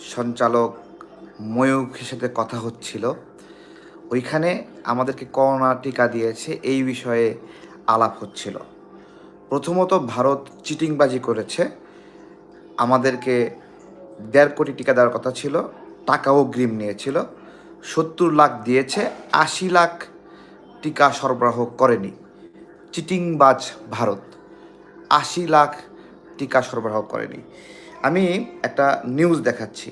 সঞ্চালক ময়ূখের সাথে কথা হচ্ছিল। ওইখানে আমাদেরকে করোনা টিকা দিয়েছে, এই বিষয়ে আলাপ হচ্ছিল। প্রথমত ভারত চিটিংবাজি করেছে। আমাদেরকে দেড় কোটি টিকা দেওয়ার কথা ছিল, টাকাও গ্রিম নিয়েছিল। সত্তর লাখ দিয়েছে, আশি লাখ টিকা সরবরাহ করেনি চিটিংবাজ ভারত। আশি লাখ টিকা সরবরাহ করেনি। আমি একটা নিউজ দেখাচ্ছি।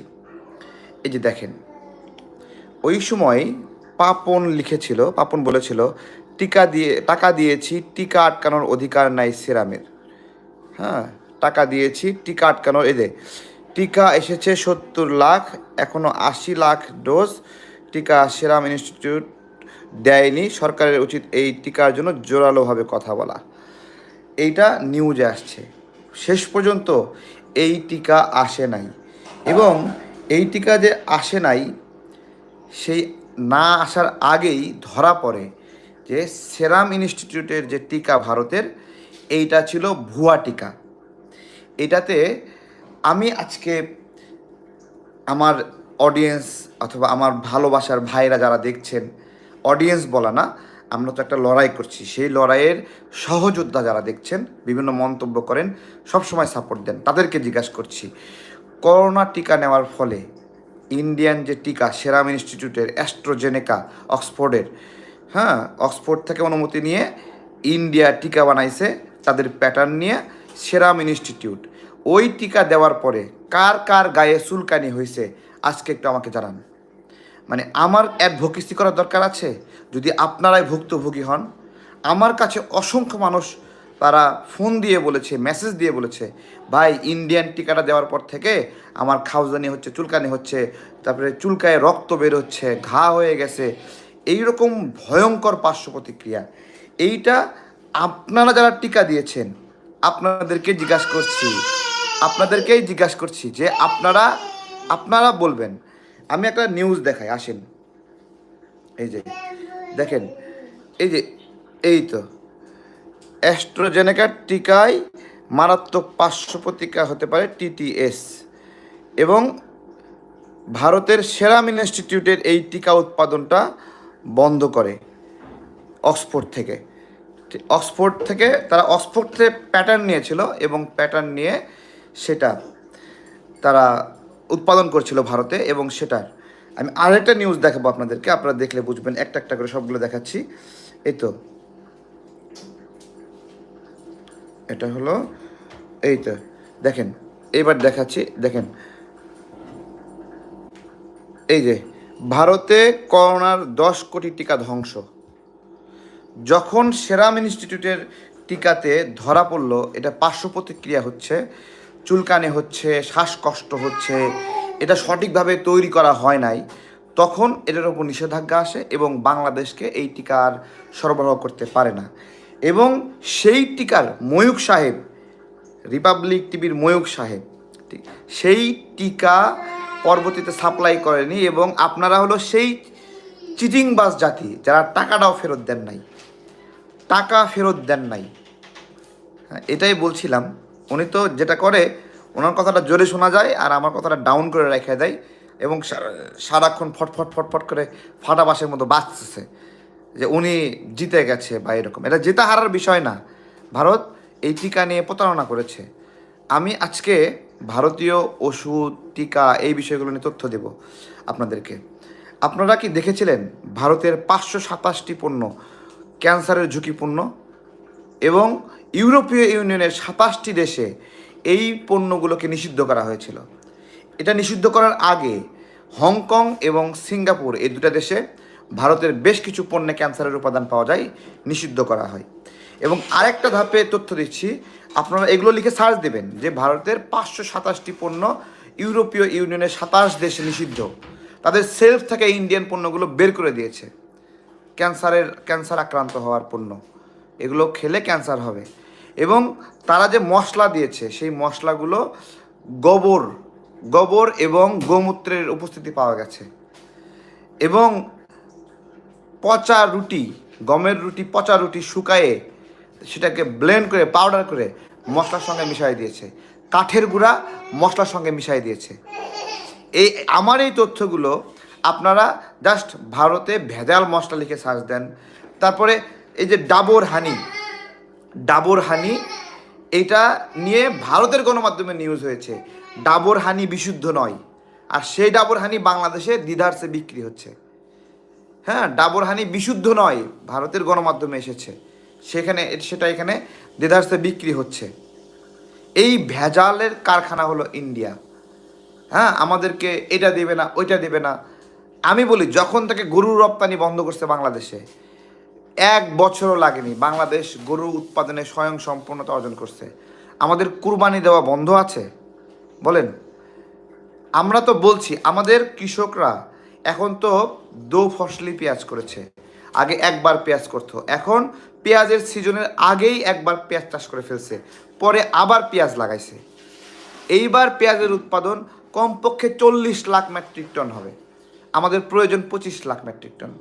এই যে দেখেন, ওই সময় পাপন লিখেছিল, পাপন বলেছিল, টিকা দিয়ে, টাকা দিয়েছি, টিকা আটকানোর অধিকার নাই সেরামের। হ্যাঁ টাকা দিয়েছি, টিকা আটকানোর এদের টিকা এসেছে সত্তর লাখ এখনও আশি লাখ ডোজ, টিকা সেরাম ইনস্টিটিউট দেয়নি, সরকারের উচিত এই টিকার জন্য জোরালোভাবে কথা বলা। এইটা নিউজে আসছে। শেষ পর্যন্ত এই টিকা আসে নাই। এবং এই টিকা যে আসে নাই, সেই না আসার আগেই ধরা পড়ে যে সেরাম ইনস্টিটিউটের যে টিকা ভারতের, এইটা ছিল ভুয়া টিকা। এটাতে আমি আজকে আমার অডিয়েন্স অথবা আমার ভালোবাসার ভাইরা যারা দেখছেন অডিয়েন্স বলা না আমরা তো একটা লড়াই করছি। সেই লড়াইয়ের সহযোদ্ধা যারা দেখছেন, বিভিন্ন মন্তব্য করেন সব সময় সাপোর্ট দেন। তাদেরকে জিজ্ঞাসা করছি, করোনা টিকা নেওয়ার ফলে ইন্ডিয়ান যে টিকা, সেরাম ইনস্টিটিউটের অ্যাস্ট্রোজেনেকা, অক্সফোর্ডের হ্যাঁ অক্সফোর্ড থেকে অনুমতি নিয়ে ইন্ডিয়া টিকা বানাইছে তাদের প্যাটার্ন নিয়ে সেরাম ইনস্টিটিউট। ওই টিকা দেওয়ার পরে কার কার গায়ে চুলকানি হয়েছে আজকে একটু আমাকে জানান। মানে আমার অ্যাডভোকেসি করার দরকার আছে? যদি আপনারাই ভুক্তভোগী হন, আমার কাছে অসংখ্য মানুষ তারা ফোন দিয়ে বলেছে মেসেজ দিয়ে বলেছে, ভাই ইন্ডিয়ান টিকাটা দেওয়ার পর থেকে আমার খাউজানি হচ্ছে, চুলকানি হচ্ছে, তারপরে চুলকায় রক্ত বের হচ্ছে, ঘা হয়ে গেছে। এই রকম ভয়ঙ্কর পার্শ্ব প্রতিক্রিয়া। এইটা আপনারা যারা টিকা দিয়েছেন, আপনাদেরকে জিজ্ঞাসা করছি, আপনাদেরকেই জিজ্ঞাসা করছি যে আপনারা আপনারা বলবেন আমি একটা নিউজ দেখাই, আসেন। এই যে, দেখেন, এই যে, এই তো। অ্যাস্ট্রোজেনেকার টিকায় মারাত্মক পার্শ্ব হতে পারে টিটিএস এবং ভারতের সেরাম ইনস্টিটিউটের এই টিকা উৎপাদনটা বন্ধ করে অক্সফোর্ড থেকে। অক্সফোর্ড থেকে, তারা অক্সফোর্ড থেকে প্যাটার্ন নিয়েছিল এবং প্যাটার্ন নিয়ে সেটা তারা উৎপাদন করছিল ভারতে এবং সেটার আমি আরেকটা নিউজ দেখাবো আপনাদেরকে। আপনারা দেখলে বুঝবেন, একটা একটা করে সবগুলো দেখাচ্ছি। এই তো। এটা হলো, এই তো। দেখেন, এবার দেখাচ্ছি, দেখেন। এই যে, ভারতে করোনার দশ কোটি টিকা ধ্বংস। যখন সেরাম ইনস্টিটিউটের টিকাতে ধরা পড়ল, এটা পার্শ্ব প্রতিক্রিয়া হচ্ছে। চুলকানি হচ্ছে শ্বাসকষ্ট হচ্ছে এটা সঠিকভাবে তৈরি করা হয় নাই তখন এটার উপর নিষেধাজ্ঞা আসে এবং বাংলাদেশকে এই টিকার সরবরাহ করতে পারে না। এবং সেই টিকার ময়ূক সাহেব রিপাবলিক টিভির ময়ূক সাহেব সেই টিকা পরবর্তীতে সাপ্লাই করেনি এবং আপনারা হলো সেই চিটিংবাজ জাতি যারা টাকাটাও ফেরত দেন নাই। টাকা ফেরত দেন নাই। হ্যাঁ, এটাই বলছিলাম। উনি তো যেটা করে, ওনার কথাটা জোরে শোনা যায় আর আমার কথাটা ডাউন করে রেখে দেয় এবং সারা- সারাক্ষণ ফটফট ফটফট করে ফাটা বাসের মতো বাঁচতেছে যে উনি জিতে গেছে বা এরকম। এটা জেতা হারার বিষয় না। ভারত এই টিকা নিয়ে প্রতারণা করেছে। আমি আজকে ভারতীয় ওষুধ, টিকা এই বিষয়গুলো নিয়ে তথ্য দেব আপনাদেরকে। আপনারা কি দেখেছিলেন ভারতের পাঁচশো সাতাশটি পণ্য ক্যান্সারের ঝুঁকিপূর্ণ এবং ইউরোপীয় ইউনিয়নের সাতাশটি দেশে এই পণ্যগুলোকে নিষিদ্ধ করা হয়েছিল। এটা নিষিদ্ধ করার আগে হংকং এবং সিঙ্গাপুর এই দুটা দেশে ভারতের বেশ কিছু পণ্যে ক্যান্সারের উপাদান পাওয়া যায় নিষিদ্ধ করা হয়। এবং আরেকটা ধাপে তথ্য দিচ্ছি, আপনারা এগুলো লিখে সার্চ দেবেন যে ভারতের পাঁচশো সাতাশটি পণ্য ইউরোপীয় ইউনিয়নের সাতাশ দেশে নিষিদ্ধ। তাদের সেলফ থেকে ইন্ডিয়ান পণ্যগুলো বের করে দিয়েছে। ক্যান্সারের, ক্যান্সার আক্রান্ত হওয়ার পণ্য। এগুলো খেলে ক্যান্সার হবে। এবং তারা যে মশলা দিয়েছে, সেই মশলাগুলো গোবর গোবর এবং গোমূত্রের উপস্থিতি পাওয়া গেছে। এবং পচা রুটি, গমের রুটি, পচা রুটি শুকায়ে সেটাকে ব্লেন্ড করে, পাউডার করে মশলার সঙ্গে মিশিয়ে দিয়েছে। কাঠের গুঁড়া মশলার সঙ্গে মিশিয়ে দিয়েছে। এই, আমার এই তথ্যগুলো আপনারা জাস্ট ভারতে ভেজাল মশলা লিখে সার্চ দেন। তারপরে এই যে ডাবর হানি ডাবর হানি। এটা নিয়ে ভারতের গণমাধ্যমে নিউজ হয়েছে। ডাবর হানি বিশুদ্ধ নয়। আর সেই ডাবর হানি বাংলাদেশে দিদার্সে বিক্রি হচ্ছে। হ্যাঁ ডাবর হানি বিশুদ্ধ নয়, ভারতের গণমাধ্যমে এসেছে। সেখানে, সেটা এখানে দিদার্সে বিক্রি হচ্ছে। এই ভেজালের কারখানা হলো ইন্ডিয়া। হ্যাঁ আমাদেরকে এটা দেবে না, ওইটা দেবে না। আমি বলি, যখন থেকে গরুর রপ্তানি বন্ধ করছে বাংলাদেশে এক বছরও লাগেনি বাংলাদেশ গরু উৎপাদনে স্বয়ং সম্পূর্ণতা অর্জন করছে। আমাদের কুরবানি দেওয়া বন্ধ আছে? বলেন। আমরা তো বলছি, আমাদের কৃষকরা এখন তো দো ফসলি পেঁয়াজ করেছে। আগে একবার পেঁয়াজ করতো। এখন পেঁয়াজের সিজনের আগেই একবার পেঁয়াজ চাষ করে ফেলছে। পরে আবার পেঁয়াজ লাগাইছে। এইবার পেঁয়াজের উৎপাদন কমপক্ষে চল্লিশ লাখ মেট্রিক টন হবে। আমাদের প্রয়োজন পঁচিশ লাখ মেট্রিক টন।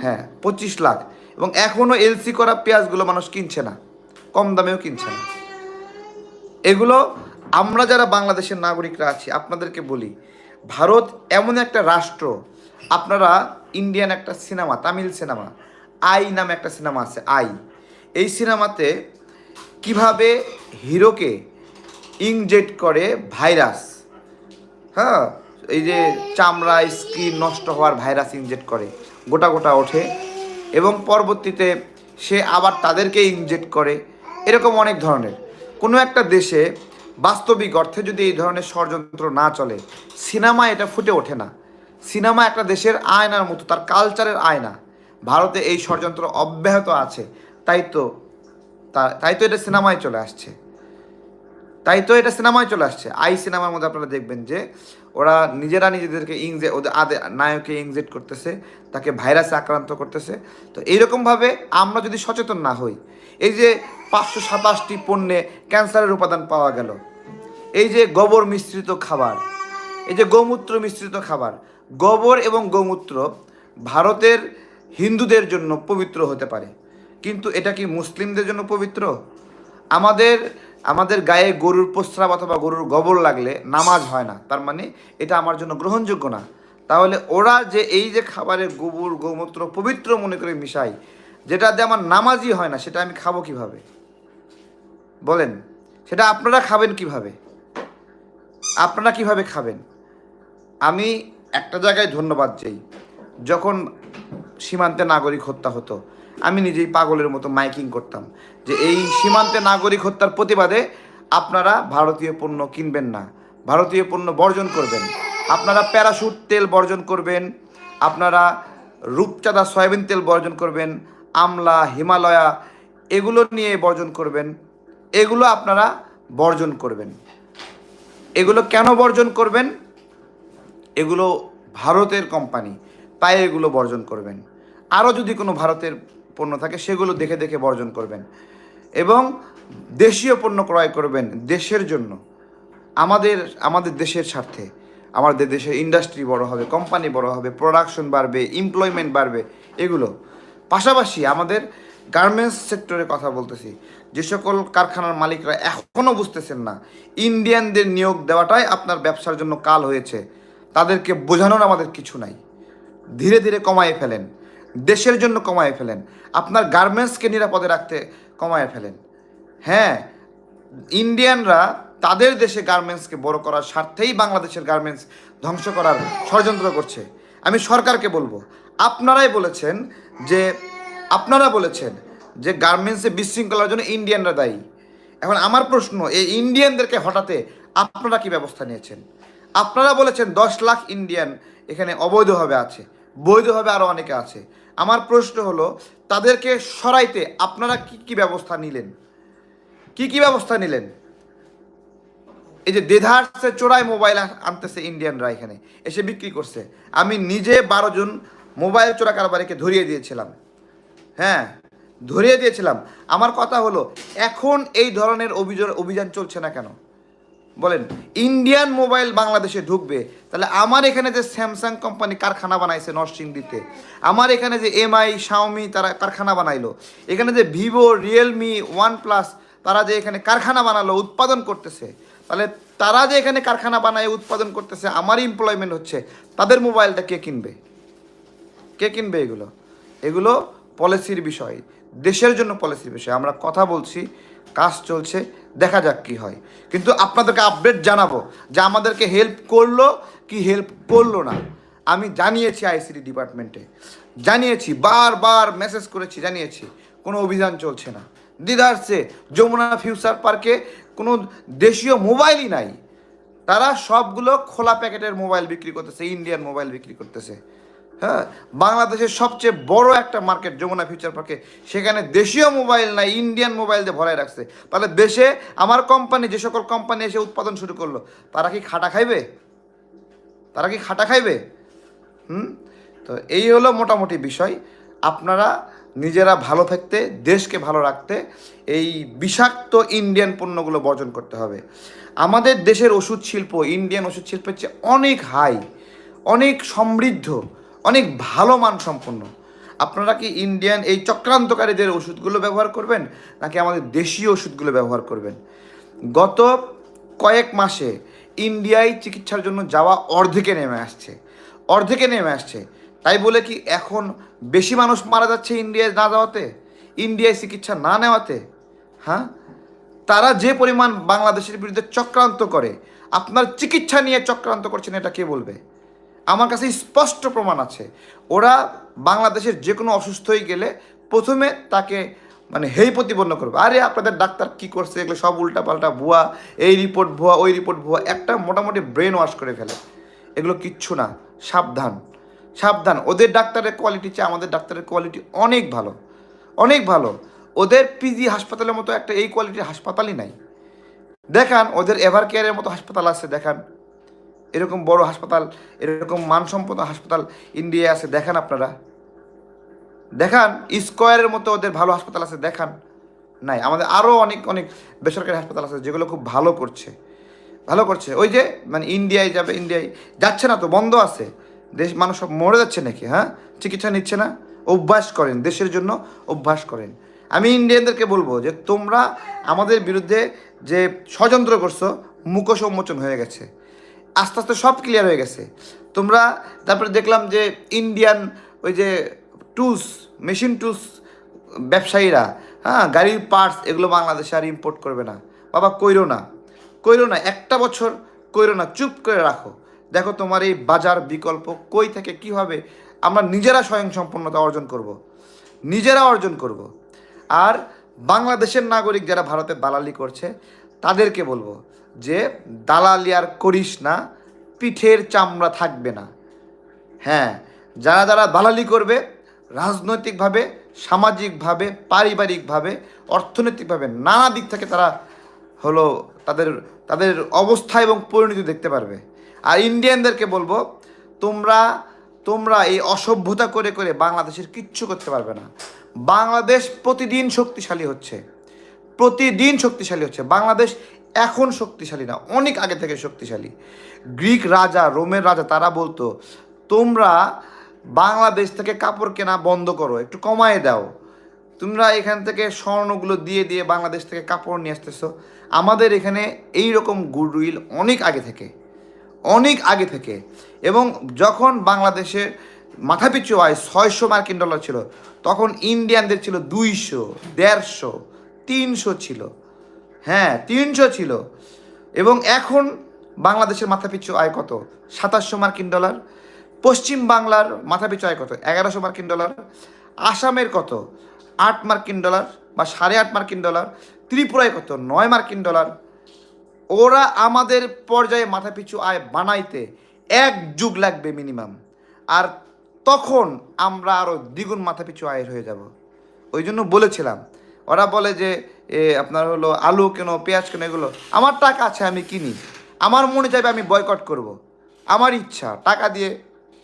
হ্যাঁ পঁচিশ লাখ। এবং এখনও এলসি করা পেঁয়াজগুলো মানুষ কিনছে না। কম দামেও কিনছে না। এগুলো আমরা যারা বাংলাদেশের নাগরিকরা আছি, আপনাদেরকে বলি, ভারত এমন একটা রাষ্ট্র, আপনারা ইন্ডিয়ান একটা সিনেমা তামিল সিনেমা আই নামে একটা সিনেমা আছে, আই। এই সিনেমাতে কীভাবে হিরোকে ইনজেক্ট করে ভাইরাস হ্যাঁ? এই যে চামড়া, স্কিন নষ্ট হওয়ার ভাইরাস ইনজেক্ট করে। গোটা গোটা ওঠে এবং পরবর্তীতে সে আবার তাদেরকে ইনজেক্ট করে। এরকম অনেক ধরনের। কোনো একটা দেশে বাস্তবিক অর্থে যদি এই ধরনের ষড়যন্ত্র না চলে, সিনেমা এটা ফুটে ওঠে না। সিনেমা একটা দেশের আয়নার মতো, তার কালচারের আয়না। ভারতে এই ষড়যন্ত্র অব্যাহত আছে, তাই তো তাই তো এটা সিনেমায় চলে আসছে। তাই তো এটা সিনেমায় চলে আসছে। আই সিনেমার মধ্যে আপনারা দেখবেন যে, ওরা নিজেরা নিজেদেরকে ইংজে ওদের আদে, নায়ককে ইংজেক্ট করতেছে, তাকে ভাইরাসে আক্রান্ত করতেছে। তো এইরকমভাবে আমরা যদি সচেতন না হই, এই যে পাঁচশো সাতাশটি পণ্যে ক্যান্সারের উপাদান পাওয়া গেল, এই যে গোবর মিশ্রিত খাবার, এই যে গোমূত্র মিশ্রিত খাবার, গোবর এবং গোমূত্র ভারতের হিন্দুদের জন্য পবিত্র হতে পারে। কিন্তু এটা কি মুসলিমদের জন্য পবিত্র? আমাদের আমাদের গায়ে গরুর প্রস্রাব অথবা গরুর গোবর লাগলে নামাজ হয় না। তার মানে এটা আমার জন্য গ্রহণযোগ্য না। তাহলে ওরা যে এই যে খাবারে গোবর, গোমূত্র পবিত্র মনে করে মিশাই যেটা দিয়ে আমার নামাজই হয় না, সেটা আমি খাব কীভাবে? বলেন, সেটা আপনারা খাবেন কীভাবে? আপনারা কীভাবে খাবেন? আমি একটা জায়গায় ধন্যবাদ চাই। যখন সীমান্তে নাগরিক হত্যা হতো আমি নিজেই পাগলের মতো মাইকিং করতাম যে এই সীমান্তে নাগরিক হত্যার প্রতিবাদে আপনারা ভারতীয় পণ্য কিনবেন না, ভারতীয় পণ্য বর্জন করবেন। আপনারা প্যারাশুট তেল বর্জন করবেন, আপনারা রূপচাঁদা সয়াবিন তেল বর্জন করবেন, আমলা, হিমালয়া, এগুলো নিয়ে বর্জন করবেন, এগুলো আপনারা বর্জন করবেন। এগুলো কেন বর্জন করবেন? এগুলো ভারতের কোম্পানি, তাই এগুলো বর্জন করবেন। আরও যদি কোনো ভারতের পণ্য থাকে, সেগুলো দেখে দেখে বর্জন করবেন। এবং দেশীয় পণ্য ক্রয় করবেন দেশের জন্য। আমাদের আমাদের দেশের স্বার্থে। আমাদের দেশের ইন্ডাস্ট্রি বড় হবে কোম্পানি বড় হবে প্রোডাকশন বাড়বে এমপ্লয়মেন্ট বাড়বে, এগুলো। পাশাপাশি আমাদের গার্মেন্টস সেক্টরে কথা বলতেছি। যে সকল কারখানার মালিকরা এখনও বুঝতেছেন না ইন্ডিয়ানদের নিয়োগ দেওয়াটাই আপনার ব্যবসার জন্য কাল হয়েছে। তাদেরকে বোঝানোর আমাদের কিছু নাই। ধীরে ধীরে কমায়ে ফেলেন। দেশের জন্য কমায় ফেলেন। আপনার গার্মেন্টসকে নিরাপদে রাখতে কমায়ে ফেলেন। হ্যাঁ ইন্ডিয়ানরা তাদের দেশে গার্মেন্টসকে বড় করার স্বার্থেই বাংলাদেশের গার্মেন্টস ধ্বংস করার ষড়যন্ত্র করছে। আমি সরকারকে বলব, আপনারাই বলেছেন যে, আপনারা বলেছেন যে গার্মেন্টসে বিশৃঙ্খলার জন্য ইন্ডিয়ানরা দায়ী। এখন আমার প্রশ্ন, এই ইন্ডিয়ানদেরকে হঠাতে আপনারা কি ব্যবস্থা নিয়েছেন? আপনারা বলেছেন দশ লাখ ইন্ডিয়ান এখানে অবৈধভাবে আছে, বৈধভাবে আরও অনেকে আছে। আমার প্রশ্ন হলো, তাদেরকে সরাইতে আপনারা কি কি ব্যবস্থা নিলেন? কি কি ব্যবস্থা নিলেন? এই যে দেধার্সে চোরাই মোবাইল আনতেছে ইন্ডিয়ানরা এখানে, এসে বিক্রি করছে। আমি নিজে বারো জন মোবাইল চোরা কারবারিকে ধরিয়ে দিয়েছিলাম। হ্যাঁ ধরিয়ে দিয়েছিলাম। আমার কথা হলো, এখন এই ধরনের অভিযোগ অভিযান চলছে না কেন? বলেন ইন্ডিয়ান মোবাইল বাংলাদেশে ঢুকবে, তাহলে আমার এখানে যে স্যামসাং কোম্পানি কারখানা বানাইছে নরসিংদীতে আমার এখানে যে এমআই শাওমি তারা কারখানা বানাইলো, এখানে যে ভিভো রিয়েলমি ওয়ান প্লাস তারা যে এখানে কারখানা বানালো, উৎপাদন করতেছে, তাহলে তারা যে এখানে কারখানা বানায়, উৎপাদন করতেছে, আমার এমপ্লয়মেন্ট হচ্ছে, তাদের মোবাইলটা কে কিনবে? কে কিনবে এগুলো? এগুলো পলিসির বিষয়, দেশের জন্য পলিসির বিষয়, আমরা কথা বলছি, কাজ চলছে দেখা যাক কি হয়। কিন্তু আপনাদেরকে আপডেট জানাব যে আমাদেরকে হেল্প করল কি হেল্প করল না। আমি জানিয়েছি আইসিডি ডিপার্টমেন্টে জানিয়েছি, বারবার মেসেজ করেছি, জানিয়েছি, কোনো অভিযান চলছে না। দিদারসে যমুনা ফিউচার পার্কে কোনো দেশীয় মোবাইলই নাই। তারা সবগুলো খোলা প্যাকেটের মোবাইল বিক্রি করতেছে ইন্ডিয়ান মোবাইল বিক্রি করতেছে। হ্যাঁ বাংলাদেশের সবচেয়ে বড় একটা মার্কেট যমুনা ফিউচার পার্কে সেখানে দেশীয় মোবাইল নাই ইন্ডিয়ান মোবাইল দিয়ে ভরায় রাখছে। তাহলে দেশে আমার কোম্পানি যে সকল কোম্পানি এসে উৎপাদন শুরু করল, তারা কি খাটা খাইবে? তারা কি খাটা খাইবে? হুম? তো এই হলো মোটামুটি বিষয়। আপনারা নিজেরা ভালো থাকতে, দেশকে ভালো রাখতে, এই বিষাক্ত ইন্ডিয়ান পণ্যগুলো বর্জন করতে হবে। আমাদের দেশের ওষুধ শিল্প ইন্ডিয়ান ওষুধ শিল্পের চেয়ে অনেক হাই অনেক সমৃদ্ধ। অনেক ভালো মান সম্পন্ন আপনারা কি ইন্ডিয়ান এই চক্রান্তকারীদের ওষুধগুলো ব্যবহার করবেন, নাকি আমাদের দেশীয় ওষুধগুলো ব্যবহার করবেন? গত কয়েক মাসে ইন্ডিয়ায় চিকিৎসার জন্য যাওয়া অর্ধেকে নেমে আসছে, অর্ধেকে নেমে আসছে। তাই বলে কি এখন বেশি মানুষ মারা যাচ্ছে ইন্ডিয়ায় না যাওয়াতে? ইন্ডিয়ায় চিকিৎসা না নেওয়াতে? হ্যাঁ? তারা যে পরিমাণ বাংলাদেশের বিরুদ্ধে চক্রান্ত করে, আপনার চিকিৎসা নিয়ে চক্রান্ত করছেন, এটা কে বলবে? আমার কাছে স্পষ্ট প্রমাণ আছে। ওরা বাংলাদেশের যে কোনো অসুস্থ হয়ে গেলে প্রথমে তাকে মানে হেই প্রতিপন্ন করবে। আরে, আপনাদের ডাক্তার কি করছে? এগুলো সব উল্টাপাল্টা ভুয়া। এই রিপোর্ট ভুয়া, ওই রিপোর্ট ভুয়া। একটা মোটামুটি ব্রেন ওয়াশ করে ফেলে। এগুলো কিচ্ছু না। সাবধান। সাবধান। ওদের ডাক্তারের কোয়ালিটি চেয়ে আমাদের ডাক্তারের কোয়ালিটি অনেক ভালো। অনেক ভালো। ওদের পিজি হাসপাতালের মতো একটা এই কোয়ালিটির হাসপাতালই নাই। দেখান, ওদের এভার কেয়ারের মতো হাসপাতাল আছে, দেখান। এরকম বড় হাসপাতাল, এরকম মানসম্পন্ন হাসপাতাল ইন্ডিয়ায় আছে, দেখান আপনারা। দেখান স্কোয়ারের মতো ওদের ভালো হাসপাতাল আছে, দেখান। নাই, আমাদের আরও অনেক অনেক বেসরকারি হাসপাতাল আছে যেগুলো খুব ভালো করছে। ভালো করছে। ওই যে মানে ইন্ডিয়ায় যাবে ইন্ডিয়ায় যাচ্ছে না তো, বন্ধ আছে। দেশ, মানুষ সব মরে যাচ্ছে নাকি হ্যাঁ? চিকিৎসা নিচ্ছে না। অভ্যাস করেন, দেশের জন্য অভ্যাস করেন। আমি ইন্ডিয়ানদেরকে বলব যে, তোমরা আমাদের বিরুদ্ধে যে ষড়যন্ত্র করছ, মুখোশ উন্মোচন হয়ে গেছে। আস্তে আস্তে সব ক্লিয়ার হয়ে গেছে তোমরা তারপরে দেখলাম যে ইন্ডিয়ান ওই যে টুলস মেশিন টুলস ব্যবসায়ীরা হ্যাঁ গাড়ির পার্টস এগুলো বাংলাদেশে আর ইম্পোর্ট করবে না বাবা, কইরো না কইরো না, একটা বছর কইরো না, চুপ করে রাখো দেখো তোমার এই বাজার বিকল্প কই থেকে কীভাবে আমরা নিজেরা স্বয়ং স্বয়ংসম্পন্নতা অর্জন করব। নিজেরা অর্জন করব। আর বাংলাদেশের নাগরিক যারা ভারতে বালালি করছে, তাদেরকে বলব যে দালালি আর করিস না, পিঠের চামড়া থাকবে না। হ্যাঁ যারা যারা দালালি করবে, রাজনৈতিকভাবে, সামাজিকভাবে, পারিবারিকভাবে, অর্থনৈতিকভাবে নানা দিক থেকে তারা হলো তাদের তাদের অবস্থা এবং পরিণতি দেখতে পারবে। আর ইন্ডিয়ানদেরকে বলব, তোমরা তোমরা এই অসভ্যতা করে করে বাংলাদেশের কিচ্ছু করতে পারবে না। বাংলাদেশ প্রতিদিন শক্তিশালী হচ্ছে। প্রতিদিন শক্তিশালী হচ্ছে। বাংলাদেশ এখন শক্তিশালী না, অনেক আগে থেকে শক্তিশালী। গ্রিক রাজা, রোমের রাজা, তারা বলতো, তোমরা বাংলাদেশ থেকে কাপড় কেনা বন্ধ করো, একটু কমায় দাও। তোমরা এখান থেকে স্বর্ণগুলো দিয়ে দিয়ে বাংলাদেশ থেকে কাপড় নিয়ে আসতেছো। আমাদের এখানে এই রকম গুডউইল অনেক আগে থেকে, অনেক আগে থেকে। এবং যখন বাংলাদেশের মাথাপিছু আয় ছয়শো মার্কিন ডলার ছিল, তখন ইন্ডিয়ানদের ছিল দুইশো, দেড়শো, তিনশো ছিল। হ্যাঁ তিনশো ছিল। এবং এখন বাংলাদেশের মাথাপিছু আয় কত? সাতাশশো মার্কিন ডলার। পশ্চিম বাংলার মাথাপিছু আয় কত? এগারোশো মার্কিন ডলার। আসামের কত? আট মার্কিন ডলার বা সাড়ে আট মার্কিন ডলার। ত্রিপুরায় কত? নয় মার্কিন ডলার। ওরা আমাদের পর্যায়ে মাথাপিছু আয় বানাইতে এক যুগ লাগবে মিনিমাম। আর তখন আমরা আরও দ্বিগুণ মাথাপিছু আয়ের হয়ে যাব। ওই জন্য বলেছিলাম ওরা বলে যে আপনার হলো আলু কেন, পেঁয়াজ কেন, এগুলো আমার টাকা আছে, আমি কিনি। আমার মনে চাইবে আমি বয়কট করব। আমার ইচ্ছা, টাকা দিয়ে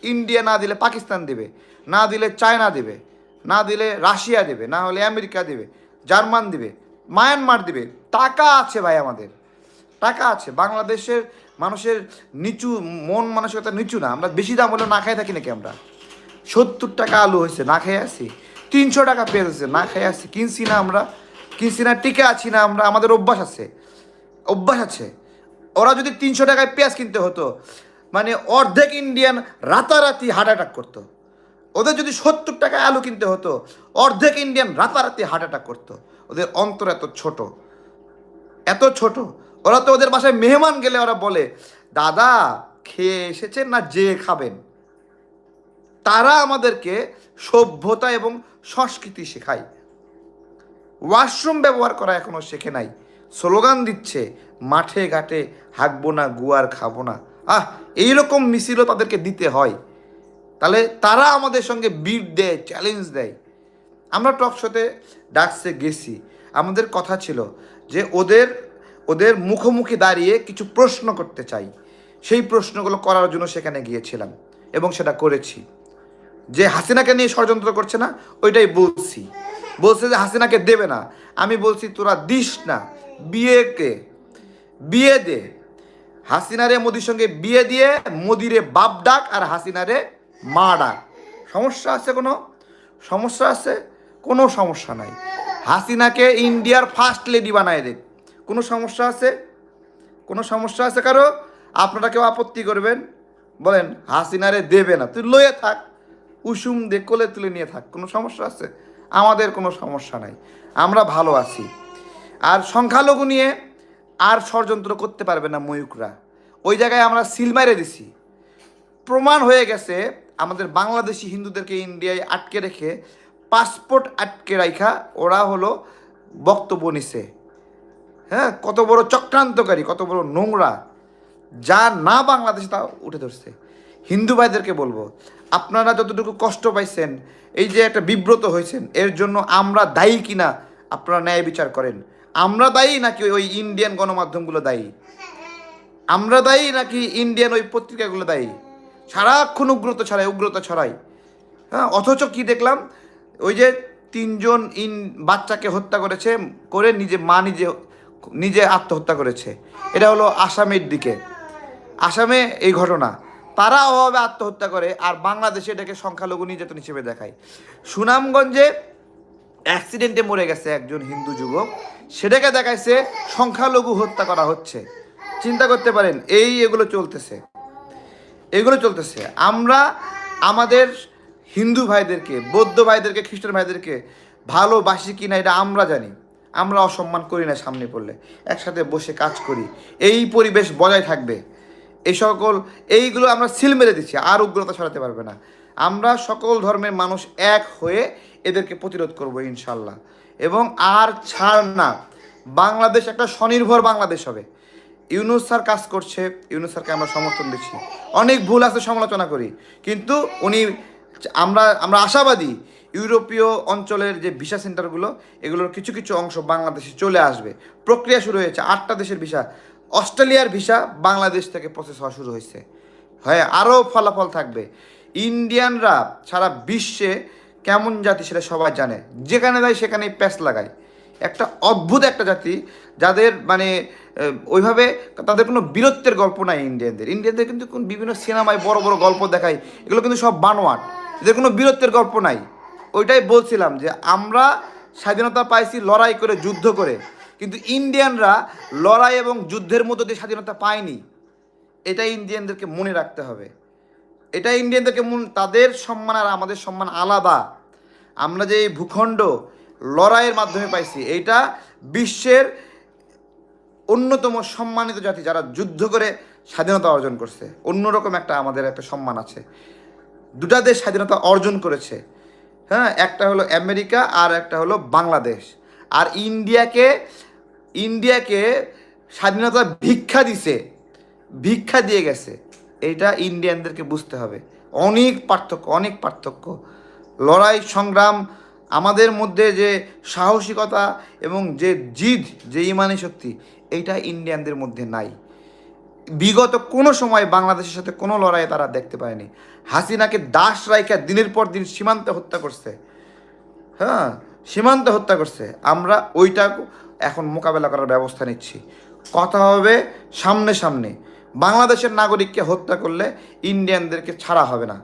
ইন্ডিয়া না দিলে পাকিস্তান দেবে, না দিলে চায়না দেবে, না দিলে রাশিয়া দেবে, না হলে আমেরিকা দেবে, জার্মান দিবে, মায়ানমার দিবে। টাকা আছে ভাই আমাদের, টাকা আছে। বাংলাদেশের মানুষের নিচু, মন মানসিকতা নিচু না। আমরা বেশি দাম হলে না খাই থাকি নাকি আমরা? সত্তর টাকা আলু হয়েছে, না খেয়ে আসি তিনশো টাকা পেঁয়াজ হয়েছে না খেয়ে আসছি। কিনছি না আমরা। কিনছি না, টিকে আছি না আমরা। আমাদের অভ্যাস আছে। অভ্যাস আছে। ওরা যদি তিনশো টাকায় পেঁয়াজ কিনতে হতো মানে অর্ধেক ইন্ডিয়ান রাতারাতি হার্ট অ্যাটাক করতো। ওদের যদি সত্তর টাকায় আলু কিনতে হতো, অর্ধেক ইন্ডিয়ান রাতারাতি হার্ট অ্যাটাক করতো। ওদের অন্তর এত ছোট। এত ছোট। ওরা তো ওদের বাসায় মেহমান গেলে ওরা বলে, দাদা, খেয়ে এসেছেন না যে খাবেন? তারা আমাদেরকে সভ্যতা এবং সংস্কৃতি শেখায়। ওয়াশরুম ব্যবহার করা এখনও শেখে নাই। স্লোগান দিচ্ছে, মাঠে ঘাটে হাঁকবো না, গুয়ার খাব না। আহ, এইরকম মিছিলও তাদেরকে দিতে হয়। তাহলে তারা আমাদের সঙ্গে বিট দেয় চ্যালেঞ্জ দেয়। আমরা টক শোতে ডাকসে গেছি। আমাদের কথা ছিল যে ওদের ওদের মুখোমুখি দাঁড়িয়ে কিছু প্রশ্ন করতে চাই। সেই প্রশ্নগুলো করার জন্য সেখানে গিয়েছিলাম এবং সেটা করেছি। যে হাসিনাকে নিয়ে ষড়যন্ত্র করছে না, ওইটাই বলছি। বলছে যে হাসিনাকে দেবে না। আমি বলছি, তোরা দিস না। বিয়েকে বিয়ে দে। হাসিনারে মোদির সঙ্গে বিয়ে দিয়ে মোদিরে বাপ ডাক আর হাসিনারে মা ডাক। সমস্যা আছে কোনো? সমস্যা আছে? কোনো সমস্যা নাই। হাসিনাকে ইন্ডিয়ার ফার্স্ট লেডি বানায় দে। কোনো সমস্যা আছে? কোনো সমস্যা আছে কারও? আপনারা কেউ আপত্তি করবেন? বলেন, হাসিনারে দেবে না। তুই লয়ে থাক। উসুম দে কোলে তুলে নিয়ে থাক, কোনো সমস্যা আছে? আমাদের কোনো সমস্যা নাই, আমরা ভালো আছি। আর সংখ্যালঘু নিয়ে আর ষড়যন্ত্র করতে পারবে না ময়ূকরা। ওই জায়গায় আমরা সিল মেরে দিছি। প্রমাণ হয়ে গেছে, আমাদের বাংলাদেশি হিন্দুদেরকে ইন্ডিয়ায় আটকে রেখে পাসপোর্ট আটকে রাখা ওরা হলো বক্তব্য নিছে। হ্যাঁ কত বড় চক্রান্তকারী, কত বড় নোংরা। যা না বাংলাদেশে তা উঠে ধরছে। হিন্দু ভাইদেরকে বলব, আপনারা যতটুকু কষ্ট পাইছেন, এই যে একটা বিব্রত হয়েছেন, এর জন্য আমরা দায়ী কিনা আপনারা ন্যায় বিচার করেন। আমরা দায়ী নাকি ওই ইন্ডিয়ান গণমাধ্যমগুলো দায়ী? আমরা দায়ী নাকি ইন্ডিয়ান ওই পত্রিকাগুলো দায়ী? সারাক্ষণ উগ্রতা ছড়ায় উগ্রতা ছড়ায়। হ্যাঁ অথচ কি দেখলাম? ওই যে তিনজন ইন বাচ্চাকে হত্যা করেছে, করে নিজে, মা নিজে নিজে আত্মহত্যা করেছে। এটা হলো আসামের দিকে। আসামে এই ঘটনা। তারা অভাবে আত্মহত্যা করে আর বাংলাদেশে এটাকে সংখ্যালঘু নির্যাতন হিসেবে দেখায়। সুনামগঞ্জে অ্যাক্সিডেন্টে মরে গেছে একজন হিন্দু যুবক। সেটাকে দেখাইছে সংখ্যালঘু হত্যা করা হচ্ছে। চিন্তা করতে পারেন, এই এগুলো চলতেছে। এগুলো চলতেছে। আমরা আমাদের হিন্দু ভাইদেরকে, বৌদ্ধ ভাইদেরকে, খ্রিস্টান ভাইদেরকে ভালোবাসি কি না এটা আমরা জানি। আমরা অসম্মান করি না সামনে পড়লে। একসাথে বসে কাজ করি। এই পরিবেশ বজায় থাকবে। এই সকল, এইগুলো আমরা সিল মেরে দিচ্ছি, আর উগ্রতা ছড়াতে পারবে না। আমরা সকল ধর্মের মানুষ এক হয়ে এদেরকে প্রতিরোধ করব, ইনশাল্লাহ। এবং আর ছাড় না। বাংলাদেশ একটা স্বনির্ভর বাংলাদেশ হবে। ইউনুস স্যার কাজ করছে, ইউনুস স্যারকে আমরা সমর্থন দিচ্ছি। অনেক ভুল আছে, সমালোচনা করি। কিন্তু উনি, আমরা আমরা আশাবাদী ইউরোপীয় অঞ্চলের যে ভিসা সেন্টারগুলো, এগুলোর কিছু কিছু অংশ বাংলাদেশে চলে আসবে। প্রক্রিয়া শুরু হয়েছে, আটটা দেশের ভিসা। অস্ট্রেলিয়ার ভিসা বাংলাদেশ থেকে প্রসেস হওয়া শুরু হয়েছে। হ্যাঁ আরও ফলাফল থাকবে। ইন্ডিয়ানরা সারা বিশ্বে কেমন জাতি সেটা সবাই জানে। যেখানে যায় সেখানেই প্যাস লাগায়। একটা অদ্ভুত একটা জাতি যাদের মানে ওইভাবে তাদের কোনো বীরত্বের গল্প নাই ইন্ডিয়ানদের। ইন্ডিয়ানদের কিন্তু কোন বিভিন্ন সিনেমায় বড় বড় গল্প দেখায়, এগুলো কিন্তু সব বানোয়াট। এদের কোনো বীরত্বের গল্প নাই। ওইটাই বলছিলাম যে আমরা স্বাধীনতা পাইছি লড়াই করে, যুদ্ধ করে। কিন্তু ইন্ডিয়ানরা লড়াই এবং যুদ্ধের মধ্য দিয়ে স্বাধীনতা পায়নি। এটা ইন্ডিয়ানদেরকে মনে রাখতে হবে। এটা ইন্ডিয়ানদেরকে মন, তাদের সম্মান আর আমাদের সম্মান আলাদা। আমরা যে এই ভূখণ্ড লড়াইয়ের মাধ্যমে পাইছি, এইটা বিশ্বের অন্যতম সম্মানিত জাতি যারা যুদ্ধ করে স্বাধীনতা অর্জন করছে। অন্যরকম একটা আমাদের একটা সম্মান আছে। দুটা দেশ স্বাধীনতা অর্জন করেছে। হ্যাঁ একটা হলো আমেরিকা আর একটা হলো বাংলাদেশ। আর ইন্ডিয়াকে ইন্ডিয়াকে স্বাধীনতা ভিক্ষা দিছে, ভিক্ষা দিয়ে গেছে। এটা ইন্ডিয়ানদেরকে বুঝতে হবে। অনেক পার্থক্য অনেক পার্থক্য। লড়াই, সংগ্রাম, আমাদের মধ্যে যে সাহসিকতা এবং যে জিদ, যে ইমানি শক্তি এইটা ইন্ডিয়ানদের মধ্যে নাই। বিগত কোনো সময় বাংলাদেশের সাথে কোনো লড়াইয়ে তারা দেখতে পায়নি। হাসিনাকে দাস রাইকা দিনের পর দিন সীমান্তে হত্যা করছে। হ্যাঁ সীমান্তে হত্যা করছে। আমরা ওইটা এখন মোকাবেলা করার ব্যবস্থা নিচ্ছি। কথা হবে সামনে সামনে। বাংলাদেশের নাগরিককে হত্যা করলে ইন্ডিয়ানদেরকে ছাড়া হবে না।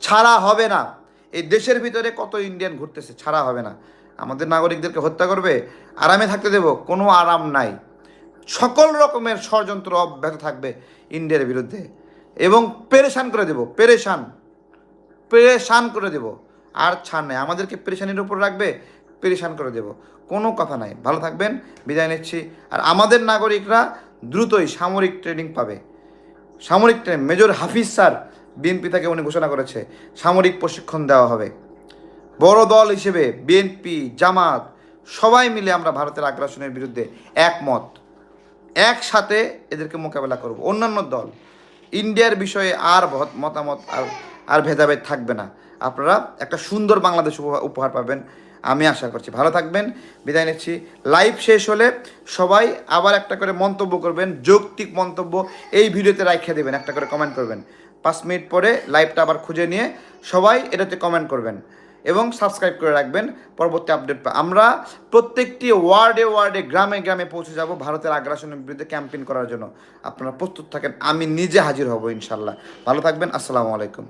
ছাড়া হবে না। এই দেশের ভিতরে কত ইন্ডিয়ান ঘুরতেছে, ছাড়া হবে না। আমাদের নাগরিকদেরকে হত্যা করবে, আরামে থাকতে দেব, কোনো আরাম নাই। সকল রকমের ষড়যন্ত্র অব্যাহত থাকবে ইন্ডিয়ার বিরুদ্ধে। এবং পেরেশান করে দেব, পেরেশান। পেরেশান করে দেব। আর ছাড় নেই। আমাদেরকে পেরেশানির উপর রাখবে পেরেশান করে দেব। কোনো কথা নাই। ভালো থাকবেন, বিদায় নিচ্ছি। আর আমাদের নাগরিকরা দ্রুতই সামরিক ট্রেনিং পাবে। সামরিক training, major Hafiz sir BNP তাকে উনি ঘোষণা করেছে, সামরিক প্রশিক্ষণ দেওয়া হবে। বড় দল হিসেবে বিএনপি, জামাত, সবাই মিলে আমরা ভারতের আগ্রাসনের বিরুদ্ধে একমত। একসাথে এদেরকে মোকাবেলা করব। অন্যান্য দল, ইন্ডিয়ার বিষয়ে আর মতামত আর আর ভেদাভেদ থাকবে না। আপনারা একটা সুন্দর বাংলাদেশ উপহার- পাবেন। আমি আশা করছি। ভালো থাকবেন, বিদায় নিচ্ছি। লাইভ শেষ হলে সবাই আবার একটা করে মন্তব্য করবেন, যৌক্তিক মন্তব্য এই ভিডিওতে রাইখে দেবেন, একটা করে কমেন্ট করবেন। পাঁচ মিনিট পরে লাইভটা আবার খুঁজে নিয়ে সবাই এটাতে কমেন্ট করবেন এবং সাবস্ক্রাইব করে রাখবেন। পরবর্তী আপডেট আমরা প্রত্যেকটি ওয়ার্ডে ওয়ার্ডে গ্রামে গ্রামে পৌঁছে যাব ভারতের আগ্রাসনের বিরুদ্ধে ক্যাম্পেইন করার জন্য। আপনারা প্রস্তুত থাকেন, আমি নিজে হাজির হব ইনশাল্লাহ ভালো থাকবেন, আসসালামু আলাইকুম।